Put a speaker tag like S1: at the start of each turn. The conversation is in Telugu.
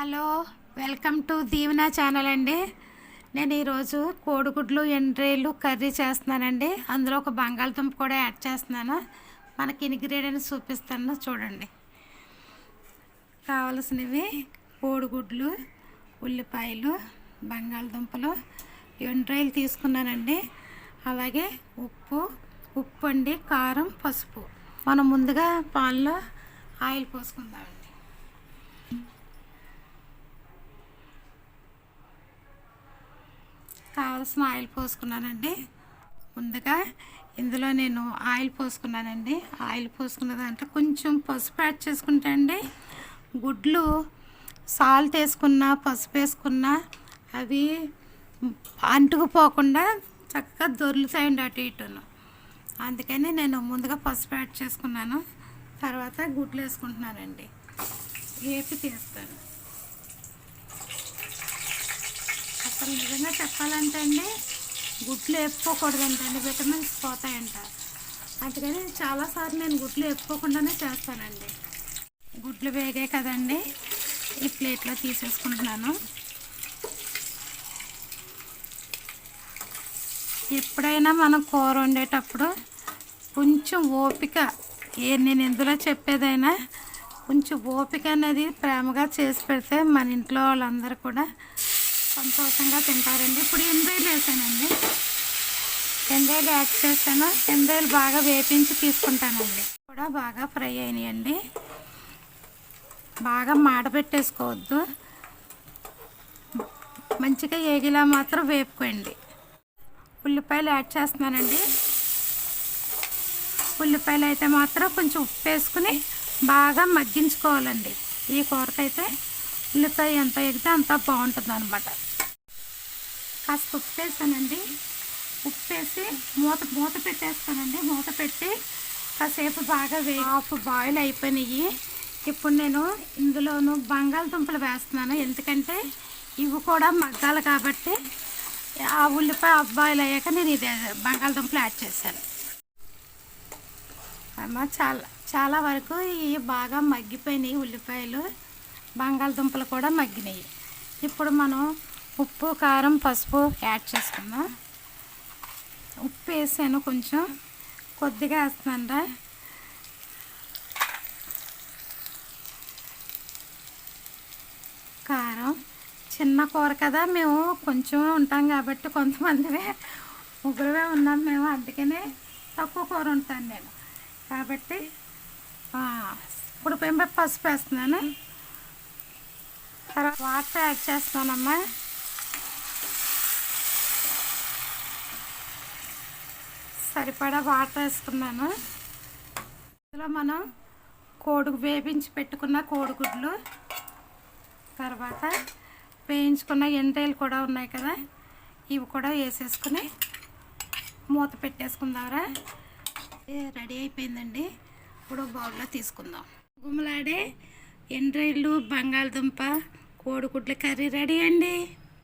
S1: Hello welcome to Deevena channel అండి. నేను ఈరోజు కోడిగుడ్లు ఎండ్రేలు కర్రీ చేస్తున్నానండి. అందులో ఒక బంగాళదుంప కూడా యాడ్ చేస్తున్నాను. మనకి ఇంగ్రీడియంట్స్ చూపిస్తాను చూడండి. కావలసినవి కోడిగుడ్లు ఉల్లిపాయలు బంగాళదుంపలు ఎండ్రేలు తీసుకున్నానండి. అలాగే ఉప్పు ఉప్పు అండి కారం పసుపు. మనం ముందుగా పాన్లో ఆయిల్ పోసుకుందామండి. కావాల్సిన ఆయిల్ పోసుకున్నానండి. ముందుగా ఇందులో నేను ఆయిల్ పోసుకున్నానండి. ఆయిల్ పోసుకున్న దాంట్లో కొంచెం పసుపు యాడ్ చేసుకుంటా అండి. గుడ్లు సాల్ట్ వేసుకున్నా పసుపు వేసుకున్నా అవి అంటుకుపోకుండా చక్కగా దొరుకుతాయండి అటు ఇటును. అందుకని నేను ముందుగా పసుపు యాడ్ చేసుకున్నాను. తర్వాత గుడ్లు వేసుకుంటున్నానండి. వేపి తీస్తాను. అసలు చెప్పాలంటే అండి గుడ్లు వేపుకోకూడదంటండి విటమిన్స్ పోతాయంట. అందుకని చాలాసార్లు నేను గుడ్లు ఎప్పుకోకుండానే చేస్తానండి. గుడ్లు వేగే కదండి ఈ ప్లేట్లో తీసేసుకుంటున్నాను. ఎప్పుడైనా మనం కూర వండేటప్పుడు కొంచెం ఓపిక ఏ నేను ఎందులో చెప్పేదైనా కొంచెం ఓపిక అనేది ప్రేమగా చేసి పెడితే మన ఇంట్లో వాళ్ళందరూ కూడా సంతోషంగా తింటారండి. ఇప్పుడు ఎండ్రాయిలు వేసానండి. ఎండ్రాయిలు యాడ్ చేశాను. ఎండ్రాయిలు బాగా వేపించి తీసుకుంటానండి. కూడా బాగా ఫ్రై అయినాయండి. బాగా మాడబెట్టేసుకోవద్దు మంచిగా ఏగిలా మాత్రం వేపుకోండి. ఉల్లిపాయలు యాడ్ చేస్తున్నానండి. ఉల్లిపాయలు అయితే మాత్రం కొంచెం ఉప్పు వేసుకుని బాగా మగ్గించుకోవాలండి. ఈ కూరకైతే ఉల్లిపాయ ఎంత ఎగితే అంత బాగుంటుంది అనమాట కాస్త ఉప్పు వేసానండి ఉప్పు వేసి మూత మూత పెట్టేస్తానండి. మూత పెట్టి కాసేపు బాగా వే హాఫ్ బాయిల్ అయిపోయినాయి. ఇప్పుడు నేను ఇందులోను బంగాళదుంపలు వేస్తున్నాను. ఎందుకంటే ఇవి కూడా మగ్గాలి కాబట్టి ఆ ఉల్లిపాయ బాయిల్ అయ్యాక నేను ఇది బంగాళదుంపలు యాడ్ చేశాను. అమ్మ చాలా చాలా వరకు ఇవి బాగా మగ్గిపోయినాయి ఉల్లిపాయలు. బంగాళదుంపలు కూడా మగ్గినాయి. ఇప్పుడు మనం ఉప్పు కారం పసుపు యాడ్ చేసుకుందాం. ఉప్పు వేసాను కొంచెం. కొద్దిగా వేస్తున్నానరా కారం. చిన్న కూర కదా మేము కొంచెం ఉంటాం కాబట్టి కొంతమందివే ముగ్గురువే ఉన్నాం. మేము అందుకనే తక్కువ కూర ఉంటాను నేను. కాబట్టి ఇప్పుడు పసుపు వేస్తున్నాను. తర్వాత వాటర్ యాడ్ చేస్తానమ్మా సరిపడా వాటర్ వేసుకున్నాను. ఇందులో మనం కోడి వేపించి పెట్టుకున్న కోడిగుడ్లు తర్వాత వేయించుకున్న ఎండ్రాయిలు కూడా ఉన్నాయి కదా ఇవి కూడా వేసేసుకుని మూత పెట్టేసుకుందామరా రెడీ అయిపోయిందండి. ఇప్పుడు బౌల్లో తీసుకుందాం. గుమ్మలాడే ఎండ్రాయిలు బంగాళదుంప కోడిగుడ్ల కర్రీ రెడీ అండి.